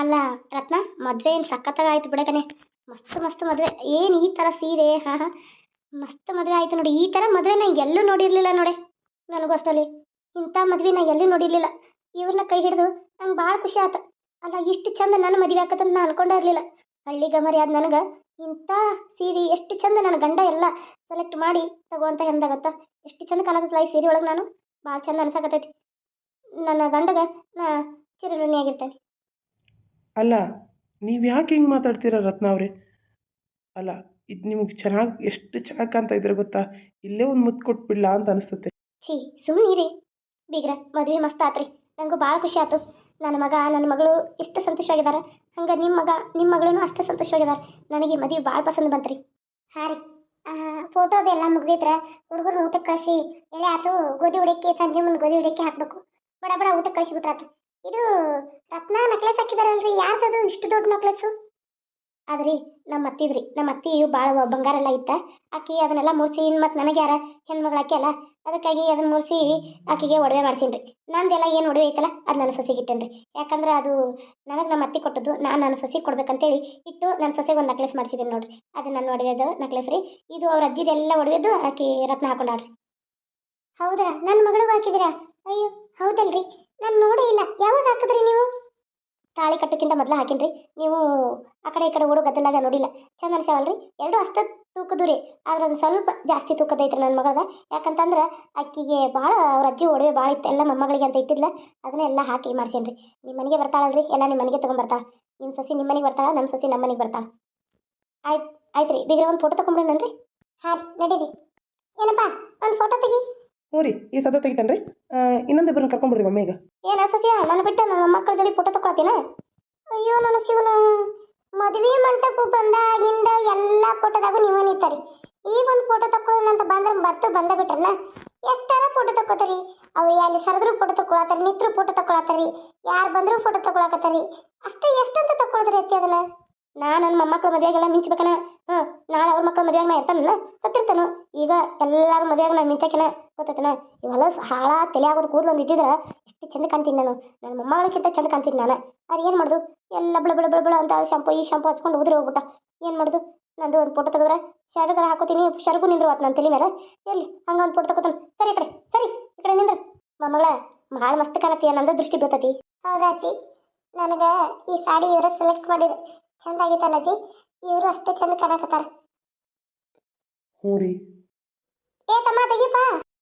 ಅಲ್ಲ, ರತ್ನ, ಮದುವೆ ಏನು ಆಯ್ತು ಬಿಡಕನೆ ಮಸ್ತ್ ಮಸ್ತ್ ಮದುವೆ. ಏನು ಈ ಥರ ಸೀರೆ? ಹಾ ಮಸ್ತ್ ಮದುವೆ ಆಯ್ತು ನೋಡಿ. ಈ ಥರ ಮದುವೆ ನಾ ಎಲ್ಲೂ ನೋಡಿರಲಿಲ್ಲ ನೋಡಿ. ನನಗೂ ಅಷ್ಟಲ್ಲಿ ಇಂಥ ಮದುವೆ ನಾ ಎಲ್ಲೂ ನೋಡಿರಲಿಲ್ಲ. ಇವ್ರನ್ನ ಕೈ ಹಿಡಿದು ನಂಗೆ ಭಾಳ ಖುಷಿ ಆಯ್ತು ಅಲ್ಲ, ಇಷ್ಟು ಚಂದ ನನ್ನ ಮದುವೆ ಆಕತ್ತಂತ ನಾನು ಅನ್ಕೊಂಡೇ ಇರಲಿಲ್ಲ. ಹಳ್ಳಿ ಗಮರಿ ಆದ ನನಗೆ. ಇಂಥ ಸೀರೆ, ಎಷ್ಟು ಚಂದ ನನ್ನ ಗಂಡ ಎಲ್ಲ ಸೆಲೆಕ್ಟ್ ಮಾಡಿ ತಗೋ ಅಂತ ಹೆಂದಾಗತ್ತ ಎಷ್ಟು ಚಂದ ಕಾಣಕತ್ತಲ್ಲ ಈ ಸೀರೆ ಒಳಗೆ ನಾನು? ಭಾಳ ಚಂದ ಅನ್ಸಕತ್ತೈತಿ. ನನ್ನ ಗಂಡಗ ನಾ ಚಿರಋಣಿಯಾಗಿರ್ತೇನೆ. ಅಲ್ಲ ನೀವು ಯಾಕೆ ಹಿಂಗೆ ಮಾತಾಡ್ತೀರ ರತ್ನ ಅವರೇ? ಅಲ್ಲ ಇದು ನಿಮಗೆ ಚೆನ್ನಾಗಿ ಎಷ್ಟು ಚೆನ್ನಾಗಿ ಕಾಣ್ತಾ ಇದ್ರೆ ಗೊತ್ತಾ? ಇಲ್ಲೇ ಒಂದು ಮುತ್ತು ಕೊಟ್ಬಿಡ್ಲಾ ಅಂತ ಅನಿಸ್ತತೆ. ಛೀ ಸುಮ್ಮನಿರಿ ಬೀಗ್ರ ಮದುವೆ ಮಸ್ತ್ ಆತ್ರಿ. ನನಗೂ ಭಾಳ ಖುಷಿ ಆಯ್ತು ನನ್ನ ಮಗ ನನ್ನ ಮಗಳು ಇಷ್ಟು ಸಂತೋಷವಾಗಿದ್ದಾರೆ ಹಂಗೆ ನಿಮ್ಮ ಮಗ ನಿಮ್ಮ ಮಗಳೂ ಅಷ್ಟು ಸಂತೋಷವಾಗಿದ್ದಾರೆ ನನಗೆ ಮದುವೆ ಭಾಳ ಪಸಂದ್ ರೀ ಹಾಂ ರೀ. ಫೋಟೋದೆಲ್ಲ ಮುಗ್ದಿದ್ರೆ ಹುಡುಗರು ಊಟಕ್ಕೆ ಕಳಿಸಿ ಎಳೆ ಆಯ್ತು ಗೋಧಿ ಹುಡಕ್ಕಿ ಸಂಜೆ ಮುಂದೆ ಗೋಧಿ ಹುಡಕ್ಕಿ ಹಾಕಬೇಕು. ಬಡ ಬಡ ಊಟಕ್ಕೆ ಕಳಿಸಿಬಿಟ್ರಾತು ಇದು ರತ್ನ ನಕ್ಲೆಸ್ ಹಾಕಿದಾರಲ್ರಿ? ಯಾರ್ದದು? ಇಷ್ಟು ದೊಡ್ಡ ನಕ್ಲೆಸ್ಸು ಅದ್ರಿ ನಮ್ಮ ಅತ್ತಿದ್ರಿ. ನಮ್ಮ ಅತ್ತಿ ಭಾಳ ಬಂಗಾರ ಎಲ್ಲ ಇತ್ತ. ಆಕಿ ಅದನ್ನೆಲ್ಲ ಮುರ್ಸಿ ಮತ್ತು ನನಗೆ ಯಾರ ಹೆಣ್ಮಗಳು ಅಲ್ಲ, ಅದಕ್ಕಾಗಿ ಅದನ್ನ ಮುರ್ಸಿ ಆಕಿಗೆ ಒಡವೆ ಮಾಡ್ಸೀನಿ ರೀ ನಂದೆಲ್ಲ ಏನು ಒಡವೆ ಐತಲ್ಲ, ಅದು ನನ್ನ ಸೊಸೆಗೆ ಇಟ್ಟೇನ್ರಿ. ಯಾಕಂದ್ರೆ ಅದು ನನಗೆ ನಮ್ಮ ಅತ್ತಿ ಕೊಟ್ಟದ್ದು, ನಾನು ನನ್ನ ಸೊಸೆಗೆ ಕೊಡ್ಬೇಕಂತೇಳಿ ಇಟ್ಟು ನನ್ನ ಸೊಸೆಗೆ ಒಂದು ನಕ್ಲೆಸ್ ಮಾಡ್ಸಿದ್ದೀನಿ ನೋಡ್ರಿ. ಅದು ನನ್ನ ಒಡವೆದು ನಕ್ಲೆಸ್ ರೀ. ಇದು ಅವ್ರ ಅಜ್ಜಿದೆಲ್ಲ ಒಡವೆದು ಆಕಿ ರತ್ನ ಹಾಕೊಂಡಾಳ್ರಿ. ಹೌದಾ ನನ್ನ ಮಗಳಿಗೂ ಹಾಕಿದಿರಾ? ಅಯ್ಯೋ, ಹೌದಲ್ರಿ. ನಾನು ನೋಡೇ ಇಲ್ಲ. ಯಾವಾಗ ಹಾಕಿದ್ರಿ ನೀವು? ತಾಳಿ ಕಟ್ಟಕ್ಕಿಂತ ಮೊದಲು ಹಾಕಿನ್ರಿ. ನೀವು ಆ ಕಡೆ ಈ ಕಡೆ ಓಡೋ ಗದ್ದಲಾಗ ನೋಡಿಲ್ಲ. ಚಂದ ಅನ್ಸ್ಯಾವಲ್ರಿ? ಎರಡು ಅಷ್ಟು ತೂಕದ್ದು ರೀ. ಆದ್ರೆ ಅದು ಸ್ವಲ್ಪ ಜಾಸ್ತಿ ತೂಕದ ಐತ್ರಿ ನನ್ನ ಮಗಳದ. ಯಾಕಂತಂದ್ರೆ ಅಕ್ಕಿಗೆ ಭಾಳ ಅವ್ರ ಅಜ್ಜಿ ಒಡವೆ ಭಾಳ ಇತ್ತು. ಎಲ್ಲ ಮೊಮ್ಮಗಳಿಗೆ ಅಂತ ಇಟ್ಟಿದ್ಲ. ಅದನ್ನೆಲ್ಲ ಹಾಕಿ ಮಾಡ್ಸೇನ್ರಿ. ನಿಮ್ಮ ಮನೆಗೆ ಬರ್ತಾಳಲ್ರಿ? ಎಲ್ಲ ನಿಮ್ಮ ಮನೆಗೆ ತೊಗೊಂಬರ್ತಾಳ ನಿಮ್ಮ ಸಸಿ ನಿಮ್ಮ ಮನೆಗೆ ಬರ್ತಾಳ ನಮ್ಮ ಸಸಿ ನಮ್ಮ ಮನೆಗೆ ಬರ್ತಾಳ. ಆಯ್ತು ಆಯ್ತು ರೀ ಬೀಗ್ರ ಒಂದು ಫೋಟೋ ತೊಗೊಂಬಿಡೋಣನ್ರಿ ಹಾಂ ನಡೀರಿ. ಏನಪ್ಪ, ಒಂದು ಫೋಟೋ ತೆಗಿ. ಹ್ಞೂ ರೀ, ಈ ಸದ ತೆಗಿತಾನೆ ರೀ ಇನ್ನೊಂದು ಇಬ್ಬರನ್ನ ಕರ್ಕೊಂಬರ್ರಿ ಮಮ್ಮಿಗೆ. ಏನ ಸಸಿಯ ನನ್ನ ಬಿಟ್ಟು ನನ್ನ ಮಕ್ಕಳ ಜೋಡಿ ಫೋಟೋ ತಗೊಳತೀನ ಅಯ್ಯೋ, ನನ್ನ ಶಿವನ. ಮದುವೆ ಮಂಟಪ ಬಂದಾಗಿಂದ ಎಲ್ಲ ಫೋಟೋದಾಗೂ ನೀವು ನಿಂತಾರಿ. ಈಗ ಒಂದು ಫೋಟೋ ತಕೊಳ್ಳೋಣ ಅಂತ ಬಂದ್ರೆ ಬರ್ತು ಬಂದ ಬಿಟ್ರಲ್ಲ ಎಷ್ಟಾರ ಫೋಟೋ ತಕ್ಕೋತಾರಿ? ಅವ್ರು ಅಲ್ಲಿ ಸರದ್ರು ಫೋಟೋ ತಗೊಳತ್ತಾರಿ ನಿತ್ರ ಫೋಟೋ ತಗೊಳತ್ತಾರಿ ಯಾರು ಬಂದರೂ ಫೋಟೋ ತಕೊಳಕತ್ತಾರಿ ಅಷ್ಟೇ ಎಷ್ಟಂತ ತಗೊಳದ್ರಿ ಅತ್ತಿ ಅದನ್ನ? ನಾ ನನ್ನ ಮೊಮ್ಮಕ್ಕಳು ಮದುವೆಯಾಗೆಲ್ಲ ಮಿಂಚ್ಬೇಕನ? ಹಾಂ ನಾಳೆ ಅವ್ರ ಮಕ್ಕಳ ಮದುವೆಯಾಗ ನಾ ಇರ್ತಾನಲ್ಲ ಸತ್ತಿರ್ತಾನು. ಈಗ ಎಲ್ಲರ ಮದುವೆಯಾಗ ನಾ ಮಿಂಚಕಿನ? ಗೊತ್ತೈತನ ಇವೆಲ್ಲ ಹಾಳ ತಲೆ ಆಗೋದು ಕೂದಲು ಒಂದು ಇದ್ದಿದ್ರೆ ಎಷ್ಟು ಚಂದ ಕಾಣ್ತೀನಿ ನಾನು. ನನ್ನ ಮೊಮ್ಮಗಳಿಗಿಂತ ಚಂದ ಕಾಣ್ತೀನಿ ನಾನು. ಅವ್ರು ಏನು ಮಾಡೋದು? ಎಲ್ಲ ಬಿಳ ಬಿಳ ಬಿಳ ಅಂತ ಶಾಂಪು, ಈ ಶಾಂಪು ಹಚ್ಕೊಂಡು ಉದ್ರಿ ಹೋಗ್ಬಿಟ್ಟ. ಏನು ಮಾಡೋದು? ನಂದು ಒಂದು ಫೋಟೋ ತೆಗೆದ್ರೆ ಶರ್ಗರ ಹಾಕೋತೀನಿ, ಶರ್ಗು ನಿಂದ್ರು ಆತು ನನ್ನ ತಲೆ ಮೇಲೆ ಎಲ್ಲಿ? ಹಂಗೆ ಒಂದು ಫೋಟೋ ತಗೋತಾನೆ ಸರಿ ಈ ಕಡೆ, ಸರಿ, ಈ ಕಡೆ ನಿಂದ್ರು. ಮೊಮ್ಮಗಳ, ಭಾಳ ಮಸ್ತ್ ಕಾಣತ್ತೀಯ ನಂದು ದೃಷ್ಟಿ ಬೀಳ್ತತಿ. ಹೌದಾ ಅಜ್ಜಿ ನನಗೆ ಈ ಸಾಡಿ ಇವರು ಸೆಲೆಕ್ಟ್ ಮಾಡಿದ್ರು. ಚಂದ ಆಗೈತಲ್ಲ ಅಜ್ಜಿ? ಇವರು ಅಷ್ಟೇ ಚಂದ ಕಾಣಕತ್ತಾರ. ಹ್ಞೂ ರೀ. ಏ ತಮ್ಮ ತೆಗಿಪ್ಪ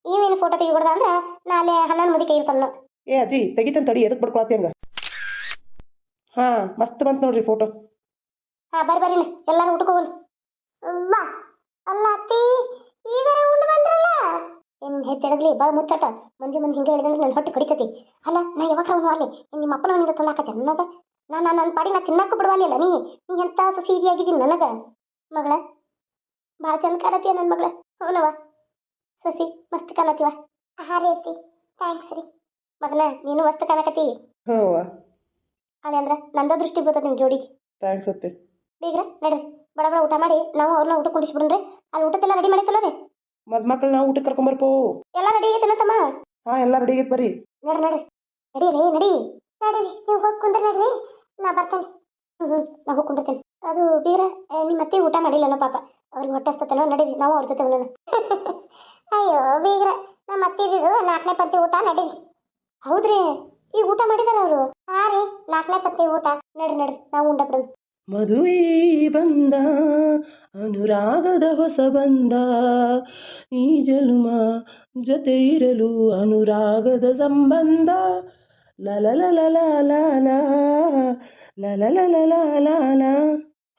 ಇವೇನು ಫೋಟೋ ತೆಗಿಬಿಡ್ದ ಅಂದ್ರೆ ನಾಳೆ ಹನ್ನೊಂದು ಮುದಿ ತೆಗಿರ್ತಾನ ಏ ಅಜ್ಜಿ ತೆಗಿತಾನೆ ತಡಿ ಎದಕ್ಕೆ ಬಡ್ಕೊಳತ್ತೆ ಹಂಗ? ಹಾಂ ಮಸ್ತ್ ಬಂತು ನೋಡ್ರಿ ಫೋಟೋ ಹಾ ಬರ್ರಿ ಬರ್ರಿ ಎಲ್ಲಾರು ಊಟಕ್ಕೆ ಹೋಗೋಣ. ಅಮ್ಮ ಅಲ್ಲ ಅತ್ತಿ ಈಗ ಉಂಡು ಬಂದ್ರಲ್ಲ? ಏನು ಹೆಚ್ಚಿಡಗ್ಲಿ ಬಾ ಮುಚ್ಚಾಟ. ಮಂದಿ ಮಂದಿ ಹಿಂಗೆ ಹೇಳಿದಂದ್ರೆ ನನ್ನ ಹೊಟ್ಟೆ ಕಡಿತತಿ. ಅಲ್ಲ ನಾ ಯಾವಾಗ ಅವನು ಅಲ್ಲಿ ನಿಮ್ಮ ಅಪ್ಪನ ಅವನಿಗೆ ತಂದಾಕತ್ತೆ ನಾ ನಾನು ನನ್ನ ಪಾಡಿ ನಾ ತಿನ್ನಕ್ಕೆ ಬಿಡವಲ್ಲ ನೀ. ನೀ ಎಂಥ ಸಸಿ ಆಗಿದ್ದೀನಿ ನನಗೆ? ಮಗಳ ಭಾಳ ಚಂದ ಕಾಣತಿಯ ನನ್ನ ಮಗಳ. ಹೌನವ ಸಸಿ ಮಸ್ತ್ ಕಾಣತ್ತೀವ. ಹಾ ರೀ ಅತ್ತಿ ಥ್ಯಾಂಕ್ಸ್ ರೀ. ಮಗನ ನೀನು ಮಸ್ತ್ ಕಾಣಕತ್ತಿ. ಹ್ಞೂ ಅಲ್ಲಿ ಅಂದ್ರೆ ನಂದ ದೃಷ್ಟಿ ಬರ್ತದೆ ನಿಮ್ಮ ಜೋಡಿಗೆ. ಥ್ಯಾಂಕ್ಸ್ ಅತ್ತೆ. ಬೀಗ್ರ ನಡ್ರಿ. ಬಡ ಬಡ ಊಟ ಮಾಡಿ ನಾವು ಅವ್ರನ್ನ ಊಟ ಕುಂಡಿಸ್ಬಿಡ್ರಿ ಅಲ್ಲಿ ಊಟಕ್ಕೆಲ್ಲ ರೆಡಿ ಮಾಡಿತ್ತಲ್ಲ ರೀ? ಮದುಮಕ್ಳು ನಾವು ಊಟಕ್ಕೆ ಕರ್ಕೊಂಬರ್ಪೋ ಎಲ್ಲ ರೆಡಿ ಆಗೈತೆ ತಮ್ಮ? ಹಾಂ ಎಲ್ಲ ರೆಡಿ ಆಗೈತೆ ಬರ್ರಿ. ನಡ್ರಿ ನಡ್ರಿ. ನಡೀರಿ ನಡಿ. ನಡೀರಿ ನೀವು ಹೋಗಿ ಕುಂದ್ರಿ ನಡ್ರಿ. ನಾ ಬರ್ತೇನೆ. ಹ್ಞೂ ಹ್ಞೂ ನಾ ಹೋಗ್ಕೊಂಡಿರ್ತೇನೆ ಅದು ಬೀರ ನಿಮ್ಮ ಅತ್ತೆ ಊಟ ಮಾಡಿಲ್ಲನ ಪಾಪ. ಅವ್ರಿಗೆ ಹೊಟ್ಟೆ ಹಸ್ತತನೋ ನಡೀರಿ, ನಾವು ಅವ್ರ ಜೊತೆ ಉಣ್ಣೋಣ ಅಯ್ಯೋ, ಬೀಗ್ರ ನಮ್ಮ ಅತ್ತೆ ನಾಲ್ಕನೇ ಪತ್ತಿ ಊಟ ನಡೀರಿ. ಹೌದ್ರಿ, ಈಗ ಊಟ ಮಾಡಿದಾರ ಅವರು? ಹಾ ರೀ, ನಾಲ್ಕನೇ ಪತ್ತಿ ಊಟ. ನಡ್ರಿ ನಡ್ರಿ, ನಾವು ಉಂಡ ಬಿಡೋದು ಮದುವೆ ಬಂದ, ಅನುರಾಗದ ಹೊಸ ಬಂದ. ಈ ಜನ್ಮ ಜೊತೆ ಇರಲು ಅನುರಾಗದ ಸಂಬಂಧ.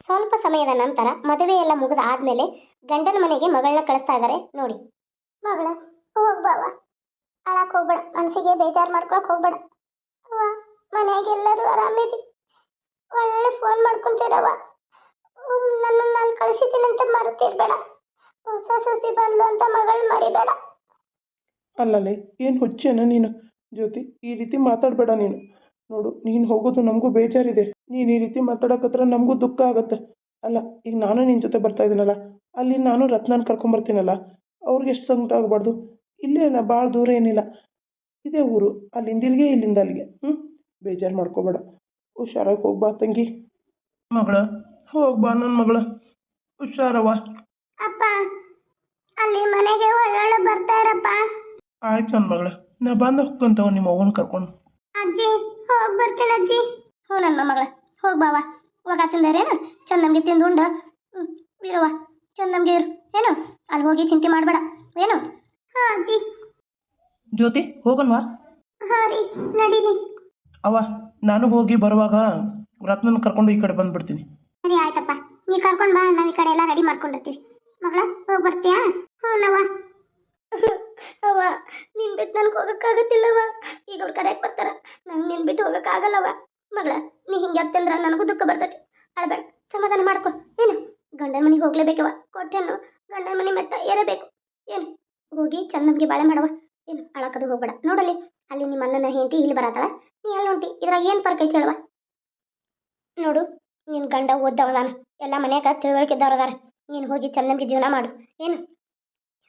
ಸ್ವಲ್ಪ ಸಮಯದ ನಂತರ ಮದುವೆ ಎಲ್ಲ ಮುಗಿದ ಆದ್ಮೇಲೆ ಗಂಡನ ಮನೆಗೆ ಮಗಳನ್ನ ಕಳಿಸ್ತಾ ಇದ್ದಾರೆ ನೋಡಿ ಮಗಳ ಹೋಗ್ಬಾವ ಅಳಕ್ ಹೋಗ್ಬೇಡ ಮನಸ್ಸಿಗೆ ಬೇಜಾರು ಮಾಡ್ಕೊಳಕ್ ಹೋಗ್ಬೇಡ. ಅವ್ವ ಮನೆಯಾಗ ಎಲ್ಲರೂ ಆರಾಮಿರಿ. ಒಳ್ಳೆ ಫೋನ್ ಮಾಡ್ಕೊಂತೀರವ ನನ್ನ ನಾನು ಕಳಿಸಿದ್ದೀನಂತ ಮರೆತಿರ್ಬೇಡ. ಹೊಸ ಸಸಿ ಬಂದು ಅಂತ ಮಗಳು ಮರಿಬೇಡ. ಅಲ್ಲಲ್ಲೇ ಏನು ಹುಚ್ಚೇನ ನೀನು? ಜ್ಯೋತಿ ಈ ರೀತಿ ಮಾತಾಡಬೇಡ ನೀನು. ನೋಡು ನೀನು ಹೋಗೋದು ನಮಗೂ ಬೇಜಾರಿದೆ. ನೀನು ಈ ರೀತಿ ಮಾತಾಡೋಕತ್ರ ನಮಗೂ ದುಃಖ ಆಗತ್ತೆ. ಅಲ್ಲ ಈಗ ನಾನು ನಿನ್ನ ಜೊತೆ ಬರ್ತಾ ಇದ್ದೀನಲ್ಲ ಅಲ್ಲಿ ನಾನು ರತ್ನಾನ್ ಕರ್ಕೊಂಬರ್ತೀನಲ್ಲ ಅವ್ರಿಗೆ ಎಷ್ಟು ಸಂಕಟ ಆಗಬಾರ್ದು? ಇಲ್ಲೇ ಅಲ್ಲ ಭಾಳ ದೂರ ಏನಿಲ್ಲ. ಇದೇ ಊರು ಅಲ್ಲಿಂದ ಇಲ್ಲಿಗೆ ಇಲ್ಲಿಂದ ಅಲ್ಲಿಗೆ. ಹ್ಞೂ ಬೇಜಾರು ಮಾಡ್ಕೋಬೇಡ. ಹುಷಾರಾಗಿ ಹೋಗ್ಬಾ ತಂಗಿ. ಮಗಳ ಹೋಗ್ಬಾ ನನ್ನ ಮಗಳ. ಹುಷಾರವ್ವ. ಅಪ್ಪ ಅಲ್ಲಿ ಮನೆಗೆ ಒಳ್ಳೊಳ್ಳೆ ಬರ್ತಾ ಇರಪ್ಪ. ಆಯ್ತು ನನ್ನ ಮಗಳ. ನಾ ಬಂದು ಹೋಗ್ತಂತವ ನಿಮ್ಮ ಅವ್ವನ ಕರ್ಕೊಂಡು. ಅಜ್ಜಿ ಹೋಗಿ ಬರ್ತೇನೆ ಅಜ್ಜಿ. ಹೋ ನನ್ನ ಮಗಳ ಹೋಗಿ ಬಾವಾ. ಹೋಗ ತಿಂದಾರೇನು ಚಂದ ನಮಗೆ ತಿಂದು ಉಂಡ. ಬೀರವ ಚಂದ ನಮಗೆ ಇರು. ಏನು? ಅಲ್ಲಿ ಹೋಗಿ ಚಿಂತೆ ಮಾಡಬೇಡ. ಏನು? ಹಾ ಅಜ್ಜಿ. ಜ್ಯೋತಿ ಹೋಗನ್ವಾ? ಹಾಂ ರೀ ನಡೀರಿ. ಅವ್ವ ನಾನು ಹೋಗಿ ಬರುವಾಗ ರತ್ನನ ಕರ್ಕೊಂಡು ಈ ಕಡೆ ಬಂದ್ಬಿಡ್ತೀನಿ. ಸರಿ ಆಯ್ತಪ್ಪ. ನೀ ಕರ್ಕೊಂಡು ಬಾ ನಾನು ಈ ಕಡೆ ಎಲ್ಲ ರೆಡಿ ಮಾಡ್ಕೊಂಡಿರ್ತೀವಿ ಮಗಳ ಹೋಗಿ ಬರ್ತೀಯಾ? ಹ್ಞೂ ನವ್ವ. ನನಗೆ ಹೋಗೋಕ್ಕಾಗತ್ತಿಲ್ಲವ ಈಗ ಅವ್ರು ಕರೆಯಕ್ಕೆ ಬರ್ತಾರ. ನಂಗೆ ನಿನ್ ಬಿಟ್ಟು ಹೋಗೋಕ್ಕಾಗಲ್ಲವ ಮಗಳ, ನೀ ಹಿಂಗೆ ಅತ್ತಂದ್ರ ನನಗೂ ದುಃಖ ಬರ್ತೈತಿ. ಅಳಬೇಡ, ಸಮಾಧಾನ ಮಾಡ್ಕೊ. ಏನು? ಗಂಡನ ಮನೆಗೆ ಹೋಗ್ಲೇಬೇಕವ ಕೊಟ್ಟೆನು ಗಂಡನ ಮನೆ ಮೆಟ್ಟ ಏರಬೇಕು. ಏನು? ಹೋಗಿ ಚಂದಮ್ಗೆ ಬಾಳೆ ಮಾಡವ. ಏನು? ಅಳಕದು ಹೋಗ್ಬೇಡ. ನೋಡಲಿ ಅಲ್ಲಿ ನಿಮ್ಮ ಅಣ್ಣನ ಹೆಂಡತಿ ಇಲ್ಲಿ ಬರತ್ತಳ? ನೀ ಅಲ್ಲಿ ಹೊಂಟಿ, ಇದ್ರಾಗ ಏನು ಫರ್ಕ್ ಐತಿ ಹೇಳುವ? ನೋಡು ನಿನ್ನ ಗಂಡ ಓದ್ದವದಾನ ಎಲ್ಲ ಮನ್ಯಾಗ ತಿಳುವಳಿಕೆ ಇದ್ದವ್ರು ಅದಾರ. ನೀನು ಹೋಗಿ ಚಂದಮ್ಗೆ ಜೀವನ ಮಾಡು. ಏನು?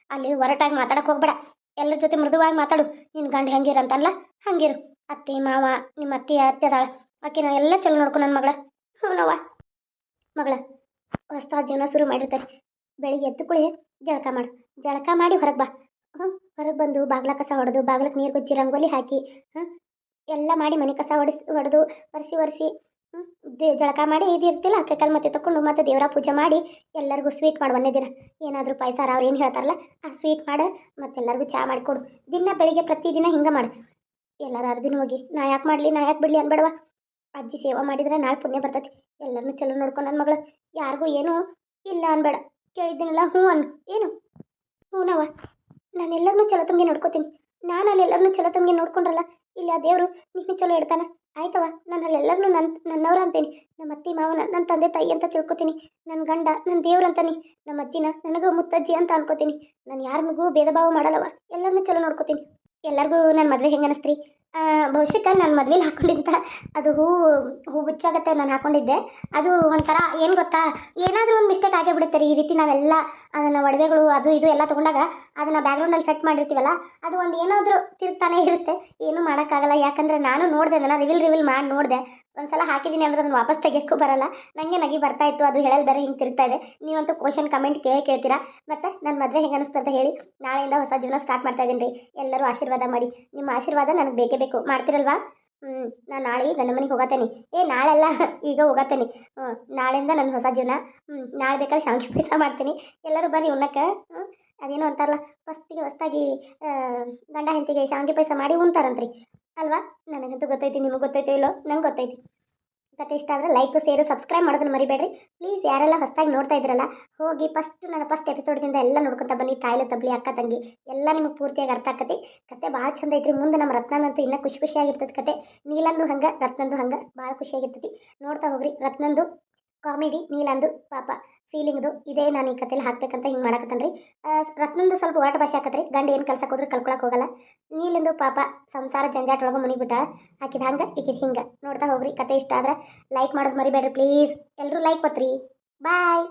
ಅಲ್ಲಿ ಹೊರಟಾಗಿ ಮಾತಾಡಕ್ಕೆ ಹೋಗ್ಬೇಡ. ಎಲ್ಲರ ಜೊತೆ ಮೃದುವಾಗಿ ಮಾತಾಡು. ನಿನ್ನ ಗಂಡ ಹೆಂಗಿರಂತಲ್ಲ ಹಂಗಿರು. ಅತ್ತೆ, ಮಾವ ನಿಮ್ಮ ಅತ್ತೆ ಅತ್ತೆ ಅದಾಳ. ನಾವು ಎಲ್ಲ ಚಲೋ ನೋಡ್ಕೊ ನನ್ನ ಮಗಳ. ಹ್ಞೂನವ್ವ ಮಗಳ ಹೊಸ ಜೀವನ ಶುರು ಮಾಡಿರ್ತಾರೆ. ಬೆಳಿಗ್ಗೆ ಎದ್ದು ಕುಳಿ ಜಳಕ ಮಾಡು. ಜಳಕ ಮಾಡಿ ಹೊರಗೆ ಬಾ. ಹ್ಞೂ ಹೊರಗೆ ಬಂದು ಬಾಗ್ಲ ಕಸ ಹೊಡೆದು ಬಾಗ್ಲಕ್ಕೆ ನೀರು ಗುಜ್ಜಿ ರಂಗೋಲಿ ಹಾಕಿ ಹಾಂ ಎಲ್ಲ ಮಾಡಿ ಮನೆ ಕಸ ಹೊಡೆಸಿ ಹೊಡೆದು ಒರೆಸಿ ಒರೆಸಿ ದೇ ಜಳಕ ಮಾಡಿ ಇದಿರ್ತಿಲ್ಲ ಕೈಕಾಲು ಮತ್ತೆ ತಕೊಂಡು ಮತ್ತೆ ದೇವರ ಪೂಜೆ ಮಾಡಿ ಎಲ್ಲರಿಗೂ ಸ್ವೀಟ್ ಮಾಡಿ ದಿನ. ಏನಾದರೂ ಪಾಯಸ ಅವ್ರು ಏನು ಹೇಳ್ತಾರಲ್ಲ, ಆ ಸ್ವೀಟ್ ಮಾಡು, ಮತ್ತೆಲ್ಲರಿಗೂ ಚಾ ಮಾಡಿಕೊಡು ದಿನ ಬೆಳಿಗ್ಗೆ ಪ್ರತಿದಿನ ಹಿಂಗೆ ಮಾಡು. ಎಲ್ಲರ ಅರ್ಬಿನ ಹೋಗಿ, ನಾ ಯಾಕೆ ಮಾಡಲಿ, ನಾ ಯಾಕೆ ಬಿಡಲಿ ಅನ್ಬೇಡವಾ. ಅಜ್ಜಿ ಸೇವಾ ಮಾಡಿದ್ರೆ ನಾಳೆ ಪುಣ್ಯ ಬರ್ತೈತಿ. ಎಲ್ಲರನ್ನೂ ಚಲೋ ನೋಡ್ಕೊಂಡು ನನ್ನ ಮಗಳು. ಯಾರಿಗೂ ಏನು ಇಲ್ಲ ಅನ್ಬೇಡ. ಕೇಳಿದ್ದೀನಲ್ಲ ಹ್ಞೂ ಅನ್, ಏನು? ಹ್ಞೂನವ ನಾನು ಎಲ್ಲರನ್ನೂ ಚಲೋ ತಮಗೆ ನೋಡ್ಕೋತೀನಿ. ನಾನು ಅಲ್ಲಿ ಎಲ್ಲರನ್ನೂ ಚಲೋ ತಮಗೆ ನೋಡ್ಕೊಂಡ್ರಲ್ಲ ಇಲ್ಲ ಆ ದೇವರು ನಿನ್ನ ಚಲೋ ಇಡ್ತಾನ? ಆಯ್ತವ ನಾನು ಅಲ್ಲೆಲ್ಲರನ್ನೂ ನನ್ನ ನನ್ನವ್ರು ಅಂತೀನಿ. ನಮ್ಮ ಅತ್ತಿ ಮಾವನ ನನ್ನ ತಂದೆ ತಾಯಿ ಅಂತ ತಿಳ್ಕೊತೀನಿ. ನನ್ನ ಗಂಡ ನನ್ನ ದೇವ್ರು ಅಂತಾನೆ. ನಮ್ಮ ಅಜ್ಜಿನ ನನಗೂ ಮುತ್ತಜ್ಜಿ ಅಂತ ಅನ್ಕೋತೀನಿ. ನಾನು ಯಾರ ಮಗೂ ಭೇದ ಭಾವ ಮಾಡಲ್ಲವ ಎಲ್ಲರನ್ನೂ ಚಲೋ ನೋಡ್ಕೋತೀನಿ. ಎಲ್ಲರಿಗೂ ನನ್ನ ಮದುವೆ ಹೆಂಗೆ ಅನಿಸ್ತ್ರಿ ಬಹುಶಃ ನಾನು ಮದ್ವೆಲಿ ಹಾಕೊಂಡಿದ್ದ, ಅದು ಹೂ ಹೂ ಬಿಚ್ಚಾಗತ್ತೆ ನಾನು ಹಾಕೊಂಡಿದ್ದೆ. ಅದು ಒಂಥರ ಏನು ಗೊತ್ತಾ? ಏನಾದರೂ ಒಂದು ಮಿಸ್ಟೇಕ್ ಆಗೇ ಬಿಡುತ್ತೆ ರೀ, ಈ ರೀತಿ ನಾವೆಲ್ಲ ಅದನ್ನು ಒಡವೆಗಳು, ಅದು ಇದು ಎಲ್ಲ ತೊಗೊಂಡಾಗ ಅದನ್ನು ಬ್ಯಾಕ್ಗ್ರೌಂಡಲ್ಲಿ ಸೆಟ್ ಮಾಡಿರ್ತೀವಲ್ಲ, ಅದು ಒಂದು ಏನಾದರೂ ತಿರುಗ್ತಾನೆ ಇರುತ್ತೆ. ಏನೂ ಮಾಡೋಕ್ಕಾಗಲ್ಲ, ಯಾಕಂದರೆ ನಾನು ನೋಡಿದೆ, ಅದನ್ನು ರಿವಿಲ್ ರಿವಿಲ್ ಮಾಡಿ ನೋಡಿದೆ. ಒಂದ್ಸಲ ಹಾಕಿದ್ದೀನಿ ಅಂದ್ರೆ ಅದನ್ನು ವಾಪಸ್ ತೆಗಿಯೋಕ್ಕೂ ಬರಲ್ಲ. ನನಗೆ ನಗಿ ಬರ್ತಾ ಇತ್ತು, ಅದು ಹೇಳಲ್ ಬೇರೆ ಹಿಂಗೆ ತಿರುಗ್ತಾ ಇದೆ. ನೀವಂತೂ ಕ್ವಶನ್ ಕಮೆಂಟ್ ಕೇಳಿ ಕೇಳ್ತೀರಾ? ಮತ್ತು ನನ್ನ ಮದುವೆ ಹೆಂಗೆ ಅನಿಸ್ತು ಅಂತ ಹೇಳಿ, ನಾಳೆಯಿಂದ ಹೊಸ ಜೀವನ ಸ್ಟಾರ್ಟ್ ಮಾಡ್ತಾ ಇದ್ದೀನಿ ರೀ. ಎಲ್ಲರೂ ಆಶೀರ್ವಾದ ಮಾಡಿ. ನಿಮ್ಮ ಆಶೀರ್ವಾದ ನನಗೆ ಬೇಕೇ ಬೇಕು ಮಾಡ್ತಿರಲ್ವಾ? ಹ್ಞೂ ನಾನು ನಾಳೆ ಗಂಡ ಮನೆಗೆ ಹೋಗತ್ತೇನೆ. ಏ, ನಾಳೆಲ್ಲ ಈಗ ಹೋಗತ್ತೇನೆ. ಹ್ಞೂ ನಾಳೆಯಿಂದ ನನ್ನ ಹೊಸ ಜೀವನ. ಹ್ಞೂ ನಾಳೆ ಬೇಕಾದ್ರೆ ಶಾವಿಗೆ ಪಾಯಸ ಮಾಡ್ತೀನಿ. ಎಲ್ಲರೂ ಬರ್ರಿ ಉಣ್ಣಕ್ಕೆ. ಹ್ಞೂ ಅದೇನೋ ಅಂತಾರಲ್ಲ, ಫಸ್ಟಿಗೆ ಹೊಸ್ದಾಗಿ ಗಂಡ ಹೆಂಡತಿಗೆ ಶಾವಿಗೆ ಪಾಯಸ ಮಾಡಿ ಉಣ್ತಾರಂತ್ರಿ. ಅಲ್ವಾ? ನನಗಂತೂ ಗೊತ್ತೈತಿ, ನಿಮಗೆ ಗೊತ್ತೈತೋ ಇಲ್ಲೋ? ನಂಗೆ ಗೊತ್ತೈತಿ. ಕತೆ ಇಷ್ಟ ಆದರೆ ಲೈಕ್ ಸೇರು ಸಬ್ಸ್ಕ್ರೈಬ್ ಮಾಡೋದನ್ನು ಮರಿಬೇಡ್ರಿ. ಪ್ಲೀಸ್ ಯಾರೆಲ್ಲ ಹೊಸದಾಗಿ ನೋಡ್ತಾ ಇದ್ರಲ್ಲ, ಹೋಗಿ ಫಸ್ಟ್ ನನ್ನ ಫಸ್ಟ್ ಎಪಿಸೋಡ್ದಿಂದ ಎಲ್ಲ ನೋಡ್ಕೊತಾ ಬನ್ನಿ. ತಾಯಿಲ, ತಬ್ಲಿ, ಅಕ್ಕ, ತಂಗಿ ಎಲ್ಲ ನಿಮಗೆ ಪೂರ್ತಿಯಾಗಿ ಅರ್ಥ ಆಕತಿ. ಕತೆ ಭಾಳ ಚಂದ ಐತ್ರಿ. ಮುಂದೆ ನಮ್ಮ ರತ್ನಂದಂತೂ ಇನ್ನೂ ಖುಷಿ ಖುಷಿಯಾಗಿರ್ತದೆ ಕತೆ. ನೀಲಂದು ಹಂಗೆ, ರತ್ನಂದು ಹಂಗೆ ಭಾಳ ಖುಷಿಯಾಗಿರ್ತೈತಿ ನೋಡ್ತಾ ಹೋಗ್ರಿ. ರತ್ನಂದು ಕಾಮಿಡಿ ನೀಲಂದು ಪಾಪ. ಫೀಲಿಂಗ್ದು ಇದೇ ನಾನು ಈ ಕಥೆಲಿ ಹಾಕ್ಬೇಕಂತ ಹಿಂಗೆ ಮಾಡಕತ್ತನ್ರಿ. ರತ್ನಂದು ಸ್ವಲ್ಪ ಒರಟ ಭಾಷೆ ಹಾಕತ್ರಿ ಗಂಡ ಏನು ಕಲ್ಸಕ್ಕೆ ಹೋದ್ರೆ ಕಲ್ಕೊಳಕ್ಕೆ ಹೋಗಲ್ಲ. ನೀಲಿಂದು ಪಾಪ ಸಂಸಾರ ಜಂಜಾಟ ಒಳಗೆ ಮುನಿಬಿಟ್ಟಾಳ ಹಾಕಿದ ಹಂಗೆ, ಈಕಿದ ಹಿಂಗೆ. ನೋಡ್ತಾ ಹೋಗ್ರಿ. ಕತೆ ಇಷ್ಟ ಆದ್ರೆ ಲೈಕ್ ಮಾಡೋದು ಮರಿಬೇಡ್ರಿ ಪ್ಲೀಸ್ ಎಲ್ಲರೂ ಲೈಕ್ ಒತ್ರಿ. ಬಾಯ್